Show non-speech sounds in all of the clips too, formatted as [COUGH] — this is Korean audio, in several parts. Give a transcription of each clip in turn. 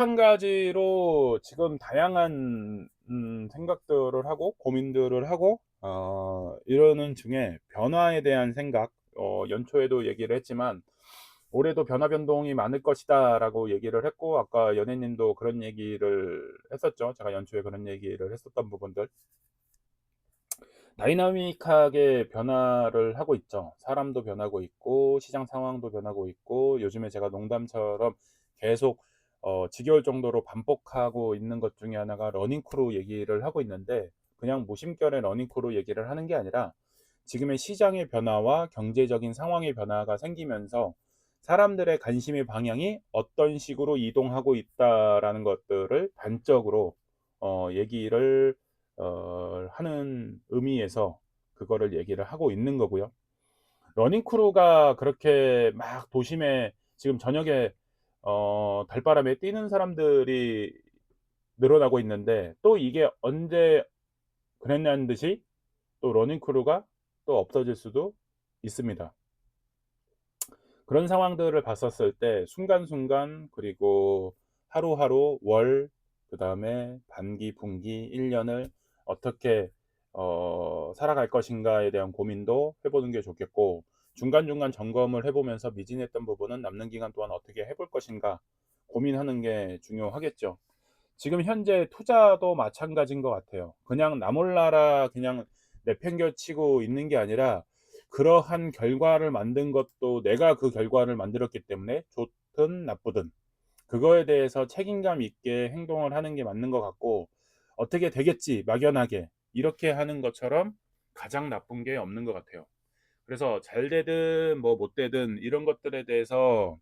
마찬가지로 지금 다양한 음 생각들을 하고 고민들을 하고 어 이러는 중에 변화에 대한 생각 어 연초에도 얘기를 했지만 "올해도 변화 변동이 많을 것이다."라고 얘기를 했고 아까 연희님도 그런 얘기를 했었죠. 제가 연초에 그런 얘기를 했었던 부분들. 다이나믹하게 변화를 하고 있죠. 사람도 변하고 있고 시장 상황도 변하고 있고 요즘에 제가 농담처럼 계속 어 지겨울 정도로 반복하고 있는 것 중에 하나가 러닝크루 얘기를 하고 있는데 그냥 무심결에 러닝크루 얘기를 하는 게 아니라 지금의 시장의 변화와 경제적인 상황의 변화가 생기면서 사람들의 관심의 방향이 어떤 식으로 이동하고 있다라는 것들을 단적으로 어 얘기를 어 하는 의미에서 그거를 얘기를 하고 있는 거고요. 러닝크루가 그렇게 막 도심에 지금 저녁에 어 달바람에 뛰는 사람들이 늘어나고 있는데 또 이게 언제 그랬냐는 듯이 또 러닝 크루가 또 없어질 수도 있습니다. 그런 상황들을 봤었을 때 순간순간 그리고 하루하루 월 그다음에 반기, 분기, 1 년을 어떻게 어 살아갈 것인가에 대한 고민도 해 보는 게 좋겠고 중간중간 점검을 해 보면서 미진했던 부분은 남는 기간 동안 어떻게 해볼 것인가 고민하는 게 중요하겠죠. 지금 현재 투자도 마찬가지인 것 같아요. 그냥 나 몰라라 그냥 내팽개치고 있는 게 아니라 그러한 결과를 만든 것도 내가 그 결과를 만들었기 때문에 좋든 나쁘든 그거에 대해서 책임감 있게 행동을 하는 게 맞는 것 같고 '어떻게 되겠지.' 막연하게 이렇게 하는 것처럼 가장 나쁜 게 없는 것 같아요. 그래서 잘 되든 뭐 못 되든 이런 것들에 대해서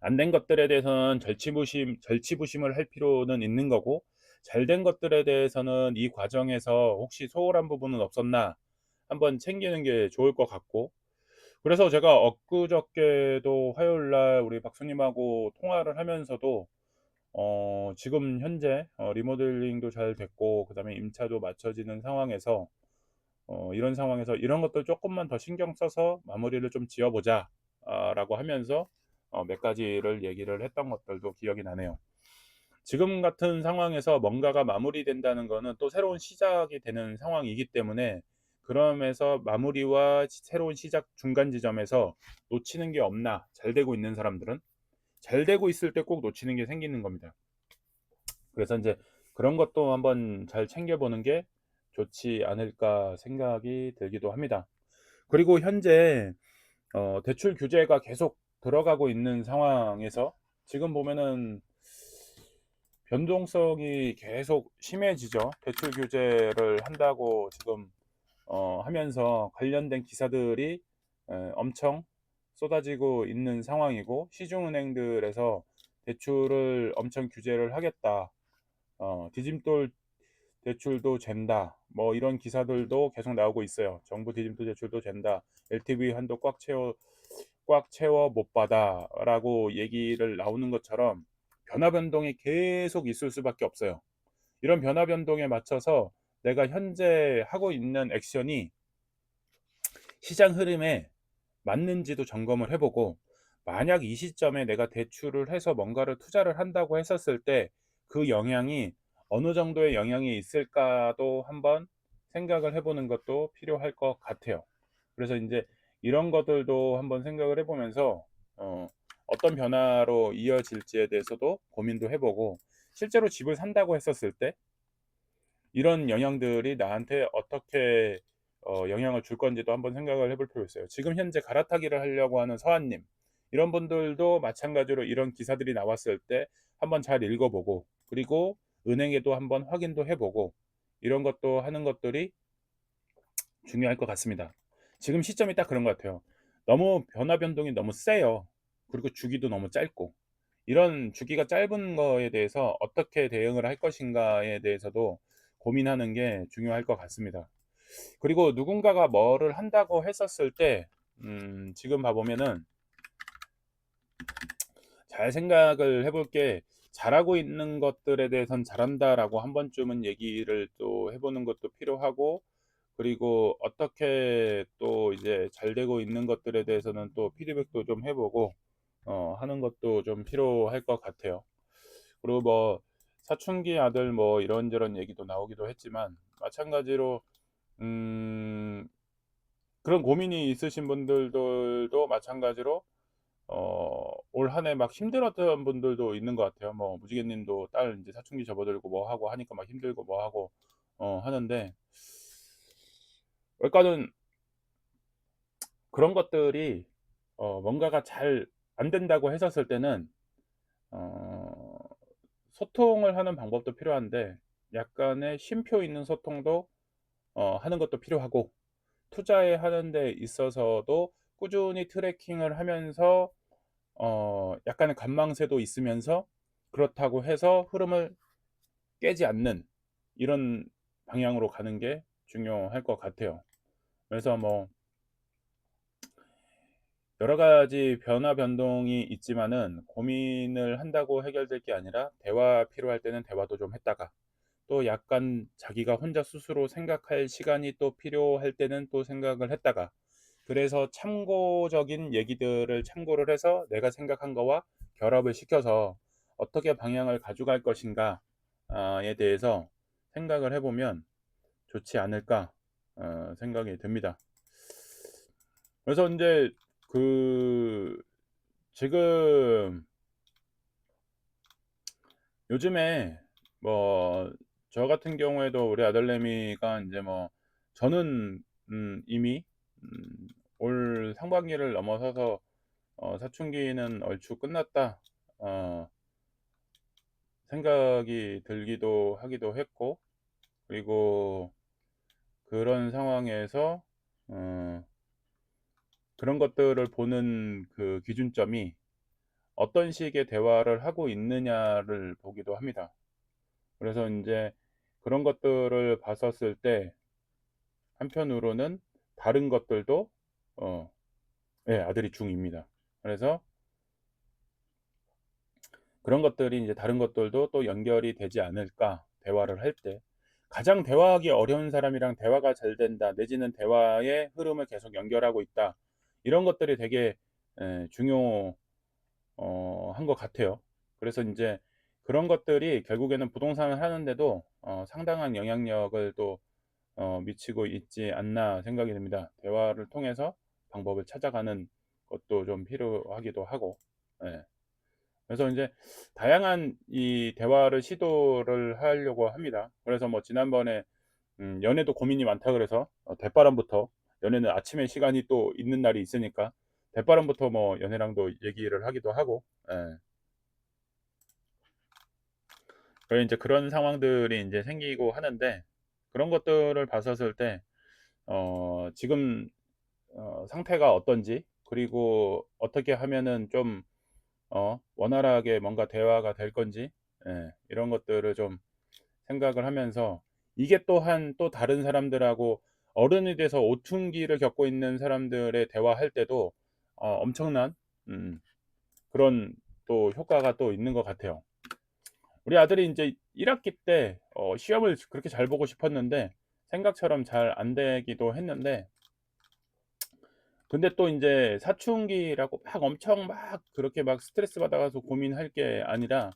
안 된 것들에 대해서는 절치부심 절치부심을 할 필요는 있는 거고 잘 된 것들에 대해서는 이 과정에서 '혹시 소홀한 부분은 없었나.' 한번 챙기는 게 좋을 것 같고 그래서 제가 엊그저께도 화요일 날 우리 박사님하고 통화를 하면서도 어 지금 현재 어 리모델링도 잘 됐고 그다음에 임차도 맞춰지는 상황에서 어 "이런 상황에서 이런 것들 쪼끔만 더 신경 써서 마무리를 좀 지어 보자." 아 라고 하면서 어 몇 가지를 얘기를 했던 것들도 기억이 나네요. 지금 같은 상황에서 뭔가가 마무리된다는 거는 또 새로운 시작이 되는 상황이기 때문에 그러면서 마무리와 시 새로운 시작 중간 지점에서 놓치는 게 없나 잘 되고 있는 사람들은. 잘 되고 있을 때 꼭 놓치는 게 생기는 겁니다. 그래서 인제 '그런 것도 한번 잘 챙겨 보는 게 좋지 않을까.' 생각이 들기도 합니다. 그리고 현재 어 대출 규제가 계속 들어가고 있는 상황에서 지금 보면은 변동성이 계속 심해지죠. 대출 규제를 한다고 지금 어 하면서 관련된 기사들이 에 엄청 쏟아지고 있는 상황이고 시중은행들에서 "대출을 엄청 규제를 하겠다." 어 "디딤돌 대출도 잰다." 뭐 이런 기사들도 계속 나오고 있어요. "정부 디딤돌 대출도 잰다. LTV 한도 꽉 채워 꽉 채워 못 받아."라고 얘기를 나오는 것처럼 변화 변동이 계속 있을 수밖에 없어요. 이런 변화 변동에 맞춰서 내가 현재 하고 있는 액션이 시장 흐름에 맞는지도 점검을 해 보고 만약 이 시점에 내가 대출을 해서 뭔가를 투자를 한다고 했었을 때 그 영향이 어느 정도의 영향이 있을까도 한번 생각을 해 보는 것도 필요할 것 같아요. 그래서 인제 이런 것들도 한번 생각을 해 보면서 어 어떤 변화로 이어질지에 대해서도 고민도 해 보고 실제로 집을 산다고 했었을 때 이런 영향들이 나한테 어떻게 어 영향을 줄 건지도 한번 생각을 해볼 필요가 있어요. 지금 현재 갈아타기를 하려고 하는 서한님 이런 분들도 마찬가지로 이런 기사들이 나왔을 때 한번 잘 읽어 보고 그리고 은행에도 한번 확인도 해 보고 이런 것도 하는 것들이 중요할 것 같습니다. 지금 시점이 딱 그런 것 같아요. 너무 변화 변동이 너무 세요. 그리고 주기도 너무 짧고 이런 주기가 짧은 거에 대해서 어떻게 대응을 할 것인가에 대해서도 고민하는 게 중요할 것 같습니다. 그리고 누군가가 뭐를 한다고 했었을 때 음 지금 봐 보면은 잘 생각을 해볼 게' 잘하고 있는 것들에 대해선 잘한다.'라고 한 번쯤은 얘기를 또 해 보는 것도 필요하고 그리고 어떻게 또 이제 잘 되고 있는 것들에 대해서는 또 피드백도 좀 해 보고 어 하는 것도 좀 필요할 것 같아요. 그리고 뭐 사춘기 아들 뭐 이런저런 얘기도 나오기도 했지만 마찬가지로 음 그런 고민이 있으신 분들도 마찬가지로 어 올 한 해 막 힘들었던 분들도 있는 것 같아요. 뭐 무지개 님도 딸 인제 사춘기 접어들고 뭐 하고 하니까 막 힘들고 뭐 하고 어 하는데 그러니까는 그런 것들이 어 뭔가가 잘 안 된다고 했었을 때는 어 소통을 하는 방법도 필요한데 약간의 쉼표 있는 소통도 어 하는 것도 필요하고 투자에 하는 데 있어서도 꾸준히 트래킹을 하면서 어 약간의 관망세도 있으면서 그렇다고 해서 흐름을 깨지 않는 이런 방향으로 가는 게 중요할 것 같아요. 그래서 뭐 여러 가지 변화 변동이 있지만은 고민을 한다고 해결될 게 아니라 대화 필요할 때는 대화도 좀 했다가 또 약간 자기가 혼자 스스로 생각할 시간이 또 필요할 때는 또 생각을 했다가 그래서 참고적인 얘기들을 참고를 해서 내가 생각한 거와 결합을 시켜서 어떻게 방향을 가져갈 것인가 아, 에 대해서 생각을 해보면 좋지 않을까 어, 생각이 듭니다. 그래서 이제 그 지금 요즘에 뭐 저 같은 경우에도 우리 아들내미가 인제 뭐 저는 음 이미 음' 올 상반기를 넘어서서 어 사춘기는 얼추 끝났다.' 어 생각이 들기도 하기도 했고 그리고 그런 상황에서 어 그런 것들을 보는 그 기준점이 어떤 식의 대화를 하고 있느냐를 보기도 합니다. 그래서 인제 그런 것들을 봤었을 때 한편으로는 다른 것들도 어 예 아들이 중2입니다. 그래서 그런 것들이 인제 다른 것들도 또 연결이 되지 않을까 대화를 할 때. 가장 대화하기 어려운 사람이랑 대화가 잘 된다 내지는 대화의 흐름을 계속 연결하고 있다. 이런 것들이 되게 예 중요 어한것 같아요. 그래서 인제 그런 것들이 결국에는 부동산을 하는데도 어 상당한 영향력을 또 어 미치고 있지 않나 생각이 듭니다. 대화를 통해서 방법을 찾아가는 것도 좀 필요하기도 하고. 예. 그래서 인제 다양한 이 대화를 시도를 하려고 합니다. 그래서 뭐 지난번에 음 연애도 고민이 많다 그래서 어 대바람부터 연애는 아침에 시간이 또 있는 날이 있으니까 대바람부터 뭐 연애랑도 얘기를 하기도 하고 예. 그래 인제 그런 상황들이 인제 생기고 하는데 그런 것들을 봤었을 때 어 지금 어 상태가 어떤지 그리고 어떻게 하면은 좀 어 원활하게 뭔가 대화가 될 건지 예 이런 것들을 좀 생각을 하면서 이게 또한 또 다른 사람들하고 어른이 돼서 오춘기를 겪고 있는 사람들의 대화할 때도 어 엄청난 음 그런 또 효과가 또 있는 것 같아요. 우리 아들이 인제 1 학기 때 어 시험을 그렇게 잘 보고 싶었는데 생각처럼 잘 안 되기도 했는데 근데 또 인제 사춘기라고 막 엄청 막 그렇게 막 스트레스 받아 가지고 고민할 게 아니라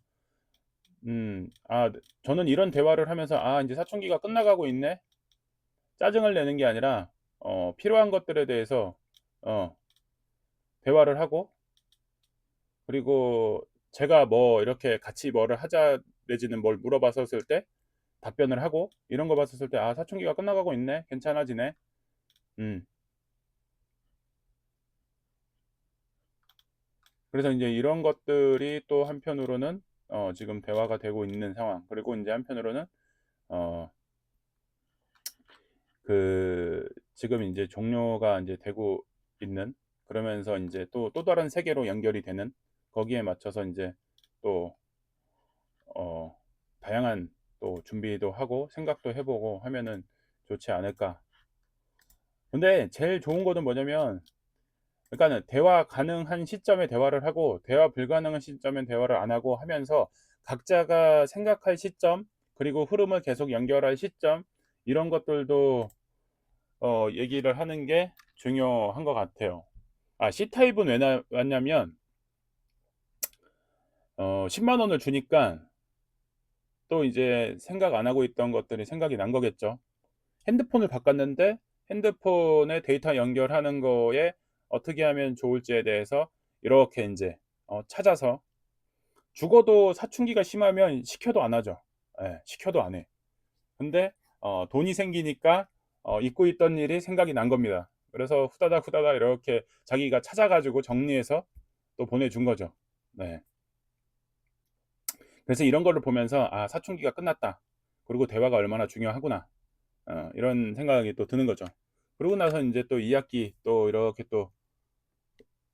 음아네 저는 이런 대화를 하면서 '아 인제 사춘기가 끝나가고 있네.' 짜증을 내는 게 아니라 어 필요한 것들에 대해서 어 대화를 하고 그리고 제가 뭐 이렇게 같이 뭐를 하자 내지는 뭘 물어봤었을 때 답변을 하고 이런 거 봤었을 때 '아 사춘기가 끝나가고 있네. 괜찮아지네.' 음. 그래서 인제 이런 것들이 또 한편으로는 어 지금 대화가 되고 있는 상황 그리고 인제 한편으로는 어 그 지금 인제 종료가 인제 되고 있는 그러면서 인제 또, 또 다른 세계로 연결이 되는 거기에 맞춰서 인제 또 어 다양한 또 준비도 하고 생각도 해 보고 하면은 좋지 않을까. 근데 제일 좋은 거는 뭐냐면 그러니까는 대화 가능한 시점에 대화를 하고 대화 불가능한 시점엔 대화를 안 하고 하면서 각자가 생각할 시점 그리고 흐름을 계속 연결할 시점 이런 것들도 어 얘기를 하는 게 중요한 것 같아요. 아 C타입은 왜 나 왔냐면 어 1 0 원을 주니까 또 이제 생각 안 하고 있던 것들이 생각이 난 거겠죠. 핸드폰을 바꿨는데 핸드폰에 데이터 연결하는 거에 어떻게 하면 좋을지에 대해서 이렇게 인제 어 찾아서 죽어도 사춘기가 심하면 시켜도 안 하죠. 예. 시켜도 안 해. 근데 어 돈이 생기니까 어 잊고 있던 일이 생각이 난 겁니다. 그래서 후다닥 후다닥 이렇게 자기가 찾아 가지고 정리해서 또 보내준 거죠. 네. 그래서 이런 거를 보면서 '아 사춘기가 끝났다. 그리고 대화가 얼마나 중요하구나.' 어 이런 생각이 또 드는 거죠. 그러고 나서 인제 또 2 학기 또 이렇게 또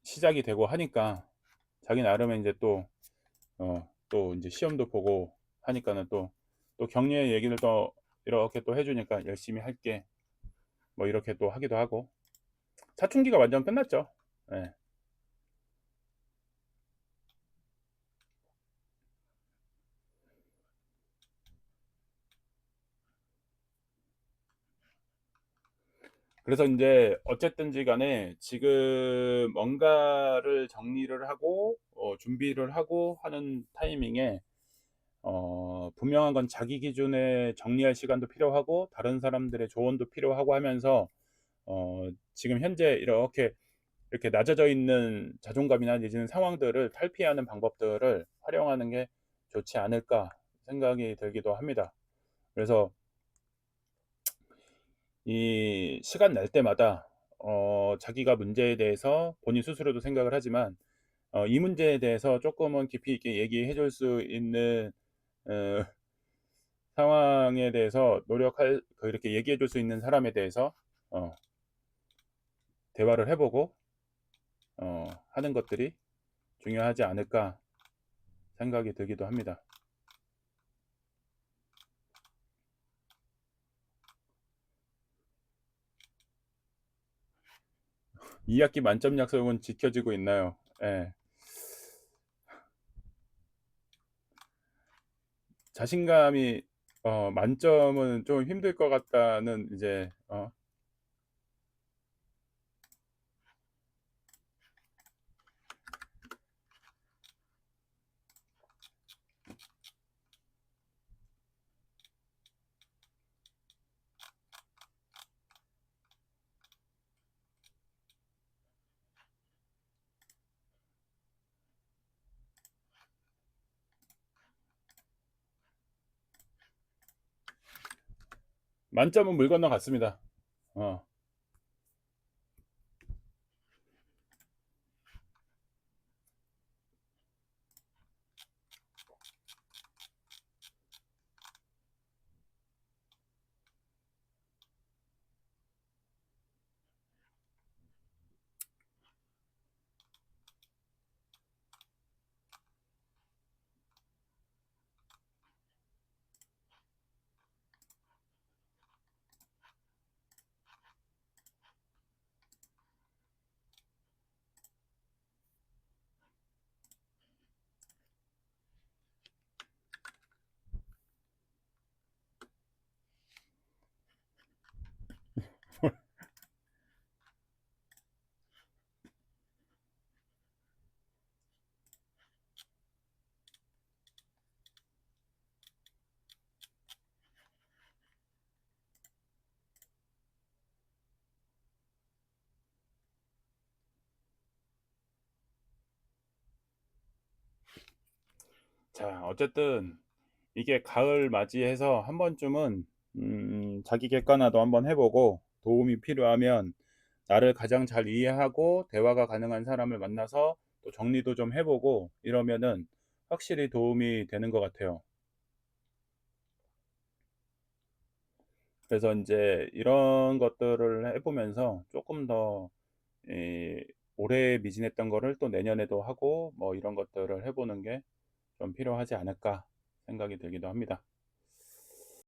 시작이 되고 하니까 자기 나름의 인제 또 어또 인제 시험도 보고 하니까는 또, 또 격려의 얘기를 또 이렇게 또 해 주니까 "열심히 할게." 뭐 이렇게 또 하기도 하고. 사춘기가 완전 끝났죠. 예. 그래서 인제 어쨌든지 간에 지금 뭔가를 정리를 하고 어 준비를 하고 하는 타이밍에 어 분명한 건 자기 기준에 정리할 시간도 필요하고 다른 사람들의 조언도 필요하고 하면서 어 지금 현재 이렇게, 이렇게 낮아져 있는 자존감이나 내지는 상황들을 탈피하는 방법들을 활용하는 게 좋지 않을까 생각이 들기도 합니다. 그래서 이 시간 날 때마다 어 자기가 문제에 대해서 본인 스스로도 생각을 하지만 어 이 문제에 대해서 쪼끔은 깊이 있게 얘기해 줄 수 있는 어 [LAUGHS] 상황에 대해서 노력할 그 이렇게 얘기해 줄 수 있는 사람에 대해서 어 대화를 해 보고 어 하는 것들이 중요하지 않을까 생각이 들기도 합니다. 2 학기 만점 약속은 지켜지고 있나요? 예. 자신감이 어 만점은 좀 힘들 것 같다는 이제 어 만점은 물 건너 갔습니다. 어. 자 어쨌든 이게 가을 맞이해서 한 번쯤은 음 자기 객관화도 한번 해 보고 도움이 필요하면 나를 가장 잘 이해하고 대화가 가능한 사람을 만나서 또 정리도 좀 해 보고 이러면은 확실히 도움이 되는 것 같아요. 그래서 인제 이런 것들을 해 보면서 쪼끔 더이 오래 미진했던 거를 또 내년에도 하고 뭐 이런 것들을 해 보는 게 좀 필요하지 않을까 생각이 들기도 합니다.